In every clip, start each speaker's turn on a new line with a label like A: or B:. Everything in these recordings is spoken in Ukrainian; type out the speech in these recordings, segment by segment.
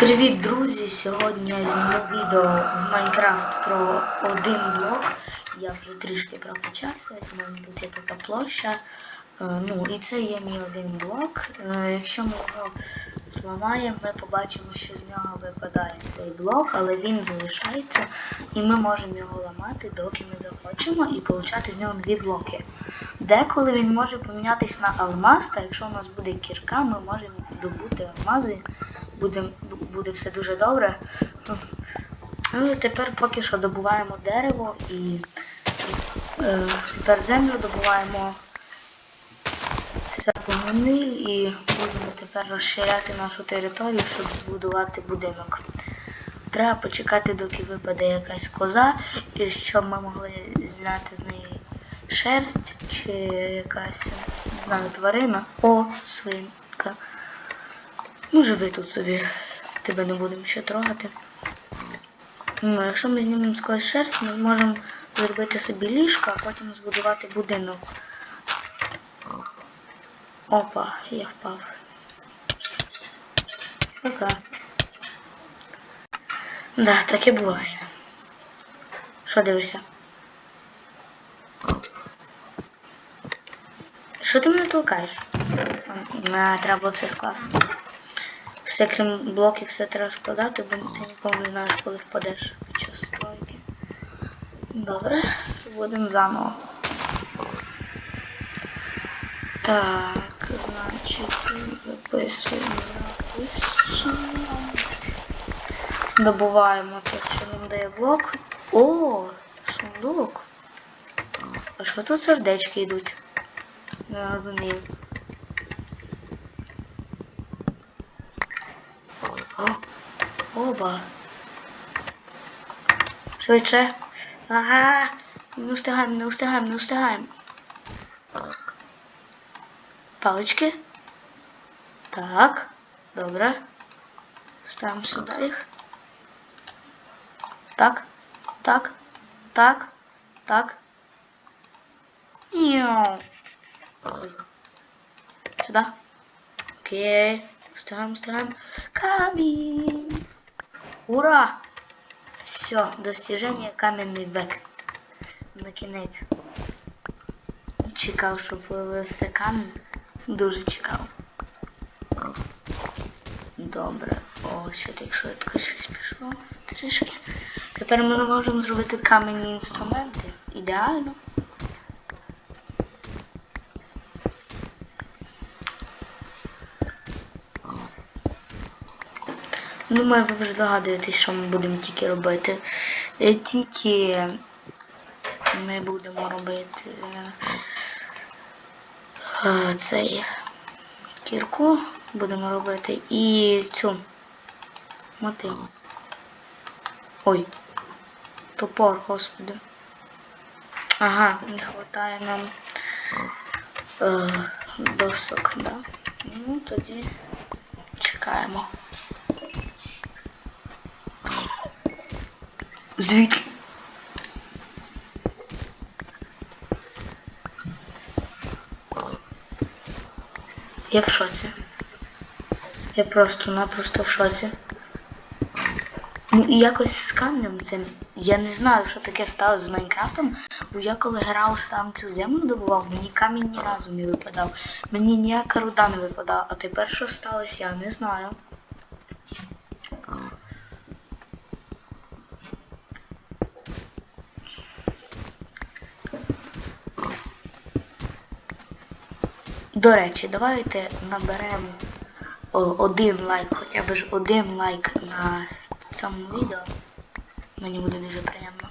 A: Привіт, друзі! Сьогодні зніму відео в Майнкрафт про один блок. Я вже трішки прокачався, тому тут є така площа. Е, Ну і це є мій один блок. Е, Якщо ми його зламаємо, ми побачимо, що з нього випадає цей блок, але він залишається, і ми можемо його ламати, доки ми захочемо, і получати з нього дві блоки. Деколи він може помінятись на алмаз, та якщо у нас буде кірка, ми можемо добути алмази буде, буде все дуже добре. Ну тепер поки що добуваємо дерево і е, тепер землю добуваємо гниль і будемо тепер розширяти нашу територію, щоб збудувати будинок. Треба почекати, доки випаде якась коза, і щоб ми могли зняти з неї шерсть чи якась, не знаю, тварина. О, свинка. Ну, живи тут собі. Тебе не будемо ще трогати. Ну, якщо ми знімемо з когось шерсть, ми можемо зробити собі ліжко, а потім збудувати будинок. Опа, я впав. Пока. Да, таке буває. Що дивишся? Що ти мене толкаєш? На, треба було все скласти. Все, крім блоків, все треба складати, бо ти ніколи не знаєш, коли впадеш під час стройки. Добре, вводимо заново. Так, значить, записуємо, записуємо. Добуваємо те, що нам дає блок. О, сундук. А що тут сердечки йдуть? Не розумію. О, оба. Швидше. Ага. Не встигаємо, не встигаємо, не встигаємо. Палички. Так. Добре. Ставимо сюди їх. Так. Так. Так. Так. Няу. Ой. Сюда. Окей. Встигаем, встигаем. Камень. Ура! Все, достижение каменний век. На кінець. Чекав, щоб появився камінь. Дуже чекав. Добре. О, ще так швидко щось пішло. Трішки. Тепер ми зможемо зробити каменні інструменти. Ідеально. Думаю, ви вже догадуєтесь, що ми будемо тільки робити. Е, Тільки ми будемо робити е, цей кірку будемо робити і цю мотиву. Ой, топор, господи. Ага, не вистачає нам е, досок, да? Ну, тоді чекаємо. Звідки? Я в шоці. Я просто-напросто в шоці. Ну і якось з камнем цим. Я не знаю, що таке сталося з Майнкрафтом, бо я коли грав там цю землю добував, мені камінь ні разу не випадав. Мені ніяка руда не випадала, а тепер що сталося, я не знаю. До речі, давайте наберемо один лайк, хоча б один лайк на цьому відео. Мені буде дуже приємно.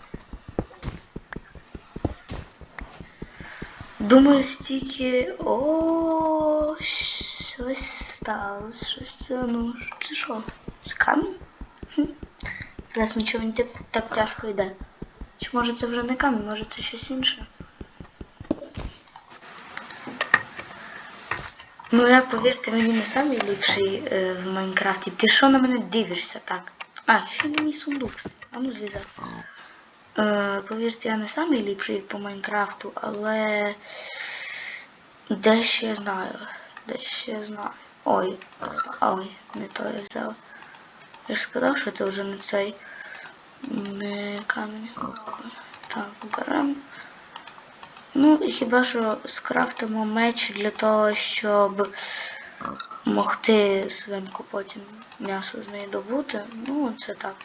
A: Думаю, стільки... О, щось сталося, щось ну, це що? Це камінь? Хм. Нічого не так тяжко йде. Чи може це вже не камінь, може це щось інше? Ну я повірте, мені не самий ліпший е, в Майнкрафті. Ти що на мене дивишся так? А, ще не мій сундук. А ну злізай. Е, повірте, я не самий ліпший по Майнкрафту, але дещо я знаю. Дещо я знаю. Ой, ой, не то я взяв. Я ж сказав, що це вже не цей не камінь. Так, беремо. Ну, хіба що скрафтимо меч для того, щоб могти свинку потім м'ясо з неї добути. Ну, це так.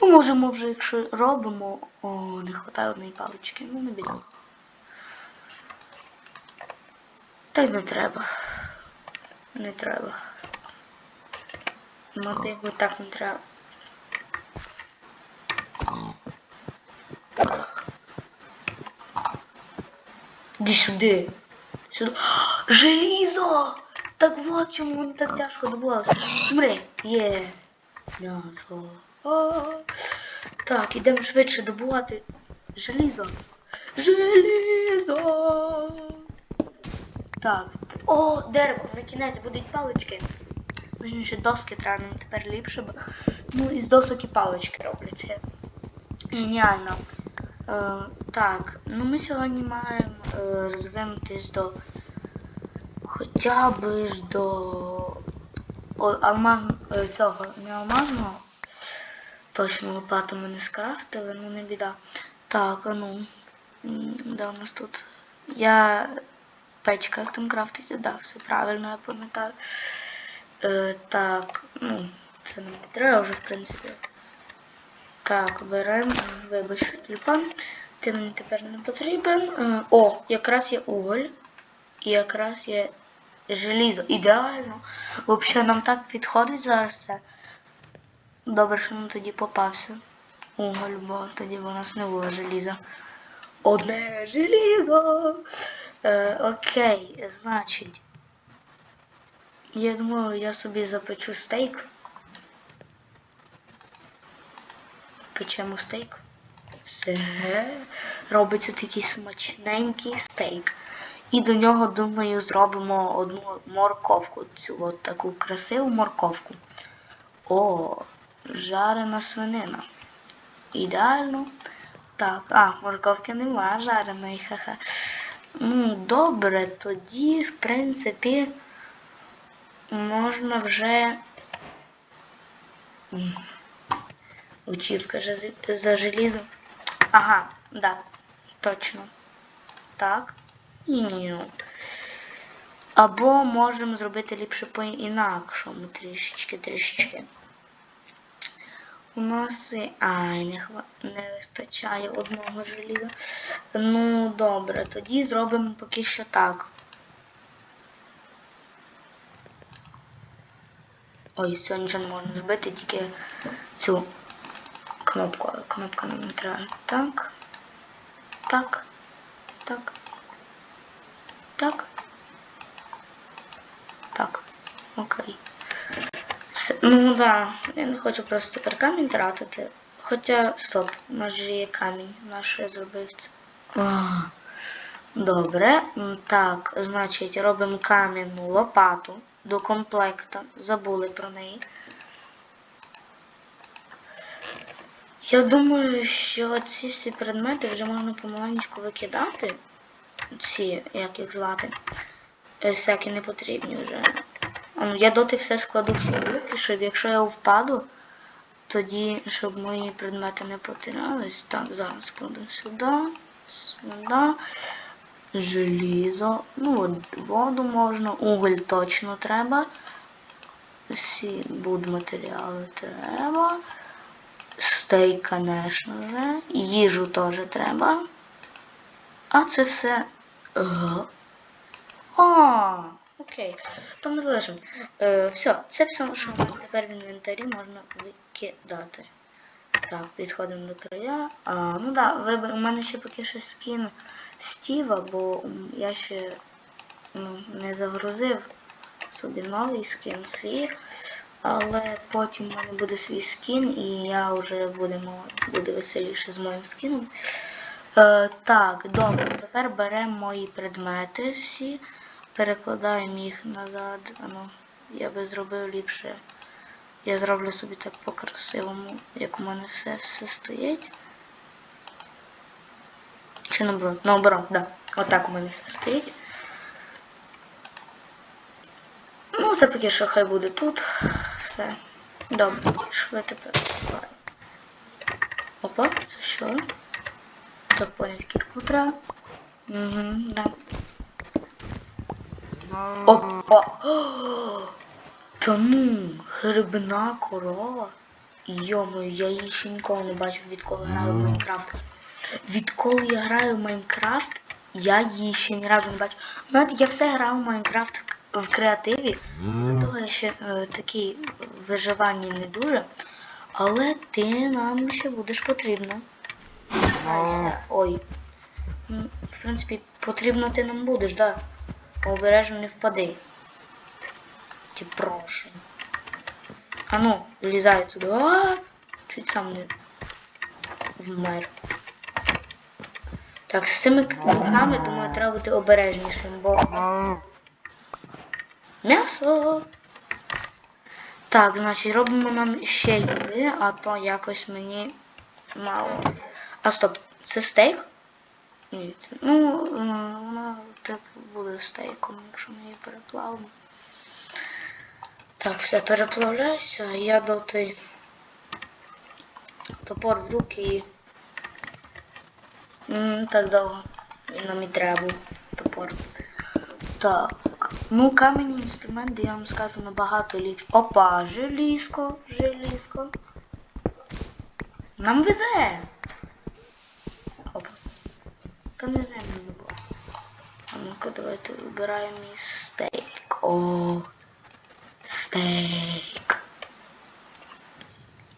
A: Ну, можемо вже, якщо робимо. О, не вистачає однієї палички. Ну, не біда. Та й не треба. Не треба. Мотиву так не треба. Іди сюди. Сюди. Желізо! Так вот чому воно так тяжко добувалося. Мри. Є. М'ясо. Так, ідемо швидше добувати желізо. Желізо. Так. О, дерево, на кінець будуть палички. Точніше, доски треба нам тепер ліпше, ну із досок і палички робляться. Геніально. Е, так, ну ми сьогодні маємо е, розвинутись до хоча б ж до о, алмаз, е, цього, не алмазного. Точно лопату ми не скрафтили, ну не біда. Так, а ну. Де у нас тут? Я печка як там крафтиться, да, все правильно, я пам'ятаю. Е, так, ну, це не треба вже, в принципі. Так, беремо, вибач, тюльпан. Ти мені тепер не потрібен. Е, О, якраз є уголь. І якраз є желізо. Ідеально. Взагалі нам так підходить зараз це. Добре, що нам тоді попався. Уголь, бо тоді у нас не було желіза. Одне желізо. Е, окей, значить. Я думаю, я собі запечу стейк. Печемо стейк. Все. Робиться такий смачненький стейк. І до нього, думаю, зробимо одну морковку. Цю от таку красиву морковку. О, жарена свинина. Ідеально. Так, а, морковки нема жареної, ха-ха. Ну, добре, тоді, в принципі, можна вже. М, Учівка же за- желізом. Ага, да, точно. Так. Ні. Або можемо зробити ліпше по-інакшому трішечки, трішечки. У нас і- ай, не, хва... не вистачає одного желіза. Ну, добре, тоді зробимо поки що так. Ой, все, нічого не можна зробити, тільки цю кнопку. Кнопка нам не треба. Так. Так. Так. Так. Так. Окей. Все. Ну да, я не хочу просто тепер камінь тратити. Хоча, стоп, у нас же є камінь, на що я зробив це. Добре. Так, значить, робимо кам'яну лопату до комплекта. Забули про неї. Я думаю, що ці всі предмети вже можна помаленьку викидати. Ці, як їх звати. Е, Всякі не потрібні вже. Я доти все складу в сундук, щоб якщо я впаду, тоді, щоб мої предмети не потерялись. Так, зараз складу сюди, сюди. Желізо. Ну, от воду можна, уголь точно треба. Всі будматеріали треба. Стейк, звісно же. Їжу теж треба. А це все. Е, А, окей. То ми залишимо. Е, все, це все, що тепер в інвентарі можна викидати. Так, підходимо до края. А, ну да, вибір, у мене ще поки що скін Стіва, бо я ще ну, не загрузив собі новий скін свій. Але потім в мене буде свій скін, і я вже будемо, буде веселіше з моїм скіном. Е, так, добре, тепер беремо мої предмети всі, перекладаємо їх назад. Ну, я би зробив ліпше. Я зроблю собі так по-красивому, як у мене все, все стоїть. Чи наоборот? Наоборот, да. Отак у мене все стоїть. Ну, це поки що хай буде тут. Все. Добре, пішли тепер. Опа, це що? Так, поняв, кірку треба. Угу, да. Опа! О, Та ну, грибна корова. Йомою, я її ще ніколи не бачив, відколи граю в Майнкрафт. Відколи я граю в Майнкрафт, я її ще ні разу не бачив. Навіть я все грав в Майнкрафт в- креативі. За того я ще е, такий в виживанні не дуже. Але ти нам ще будеш потрібна. Грайся. Ой. В принципі, потрібно ти нам будеш, да. Обережно не впади. Ті прошу. А ну, влізай туди. А, чуть сам не вмер. Так, з цими книгами, думаю, треба бути обережнішим, бо. М'ясо! Так, значить, робимо нам ще їди, а то якось мені мало. А стоп, це стейк? Ні, це. Ну, е, вона типу буде стейком, якщо ми її переплавимо. Так, все, переплавляйся, я доти топор в руки і. Так довго. Він нам і треба топор. Так. Ну, камінні інструменти, я вам скажу, набагато ліпше. Опа, желізко, желізко. Нам везе. Опа. Та не знаю, мені було. А ну-ка, давайте вибираємо стейк. О, стейк.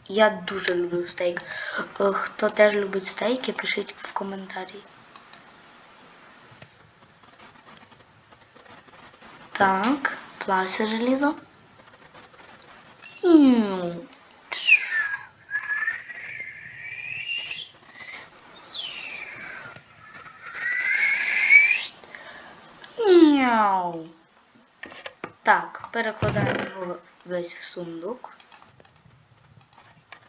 A: Я дуже люблю стейк. Е, Хто теж любить стейки, пишіть в коментарі. Так, плався желізо. Так, перекладаємо весь сундук.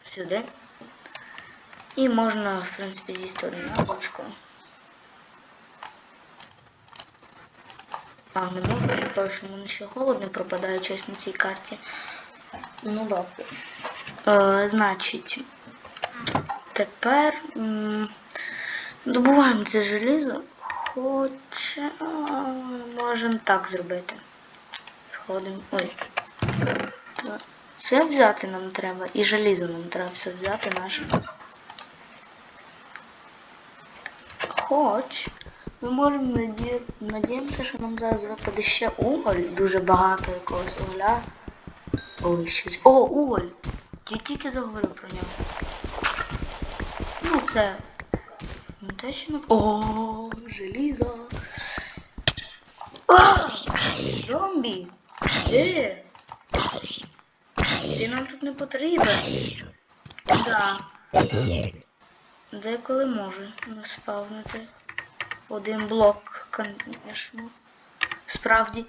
A: Сюди. І можна, в принципі, з'їсти одне яблучко. А, можу, тому що мене ще голод не пропадає щось на цій карті. Ну добре. Е, значить, тепер добуваємо це желізо. Хоча можемо так зробити. Сходимо. Ой. Все взяти нам треба. І желізо нам треба все взяти наше. Хоч ми можемо наді... надіємося, що нам зараз випаде ще уголь, дуже багато якогось угля. Ой, щось. О, уголь! Я тільки заговорив про нього. Ну це. Ну те, що не. О, желізо. А! Зомбі! Де? Ти нам тут не потрібен. Да. Деколи може наспавнити. Один блок, звісно. Справді.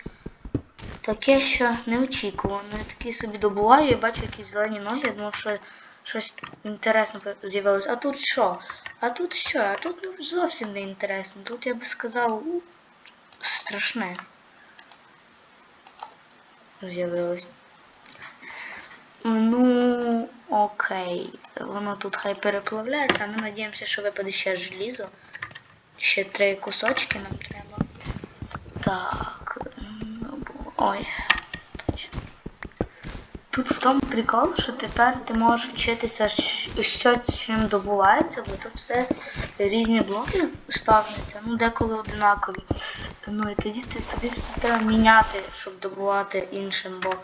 A: Таке, що неочікувано. Я такий собі добуваю і бачу якісь зелені ноги. Я думав, що щось інтересне з'явилось. А тут що? А тут що? А тут ну, зовсім не інтересно. Тут я би сказав у, страшне. З'явилось. Ну, окей. Воно тут хай переплавляється, а ми надіємося, що випаде ще желізо. Ще три кусочки нам треба. Так. Ой. Тут в тому прикол, що тепер ти можеш вчитися, що чим добувається, бо тут все різні блоки спавняться, ну деколи одинакові. Ну і тоді ти, тобі все треба міняти, щоб добувати іншим, бо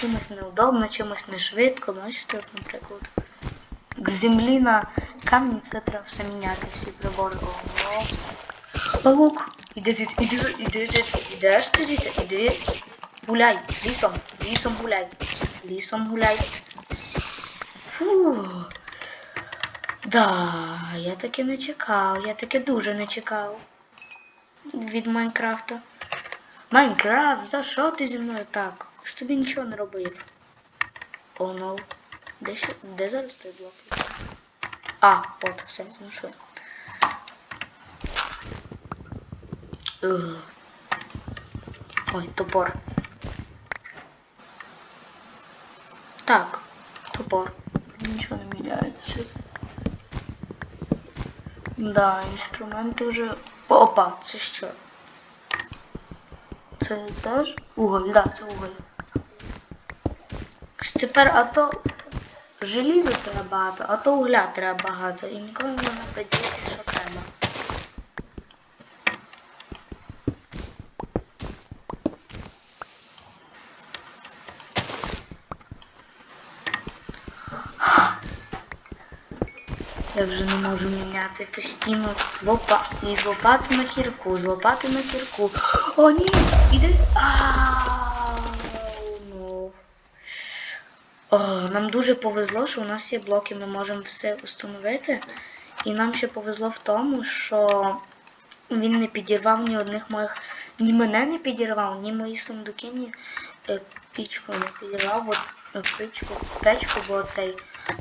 A: чимось неудобно, чимось не швидко. Бачите, наприклад. З землі на камінь все треба все міняти, всі прибори. Ого. Павук, іди звідси, іди, іди звідси, ідеш ти звідси, іди. Гуляй, лісом, лісом гуляй, лісом гуляй. Фу. Да, я таки не чекав, я таки дуже не чекав від Майнкрафта. Майнкрафт, за що ти зі мною так? Ж тобі нічого не робив. О, oh, no. Де, ще, де зараз той блок? А, от, все, знайшли. Ой, топор. Так, Топор. Нічого не міняється. Да, інструменти вже. Опа, це що? Це теж уголь, да, це уголь. Тепер а то желіза треба багато, а то угля треба багато. І ніколи не можна приділити, що треба. Я вже не можу міняти постійно лопа... і з лопати на кірку, з лопати на кірку. О, ні! Іди. Ау, ну. О, нам дуже повезло, що у нас є блоки, ми можемо все установити. І нам ще повезло в тому, що він не підірвав ні одних моїх. Ні мене не підірвав, ні мої сундуки, ні е, пічку не підірвав, бо е, печку, печку, бо цей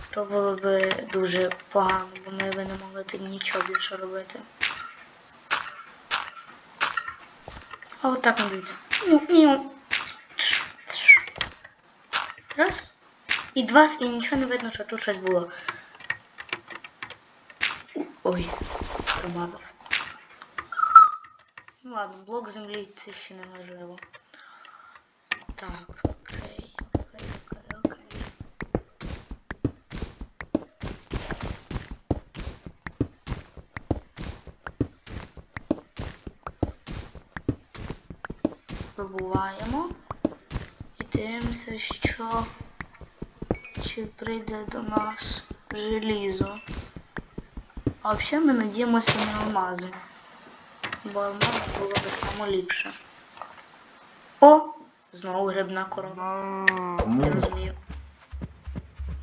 A: то було б дуже погано, бо ми б не могли тоді нічого більше робити. А от так не дивіться. Ну, тш. Раз. І два, і нічого не видно, що тут щось було. Ой, промазав. Ну ладно, блок землі це ще не важливо. Так, окей, окей, окей, окей. Пробуваємо і дивимося, що чи прийде до нас желізо. А взагалі ми надіємося на алмази. Бо алмази було б саме ліпше. О! Знову грибна корова. Не розумію.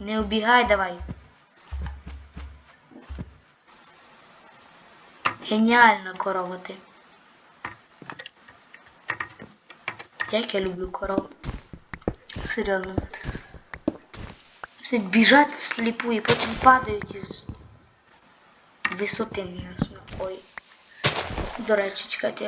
A: Не убігай давай. Геніальна корова ти. Як я люблю коров. Серйозно. Все біжать всліпу і потім падають із висоти якої. До речі, чекайте,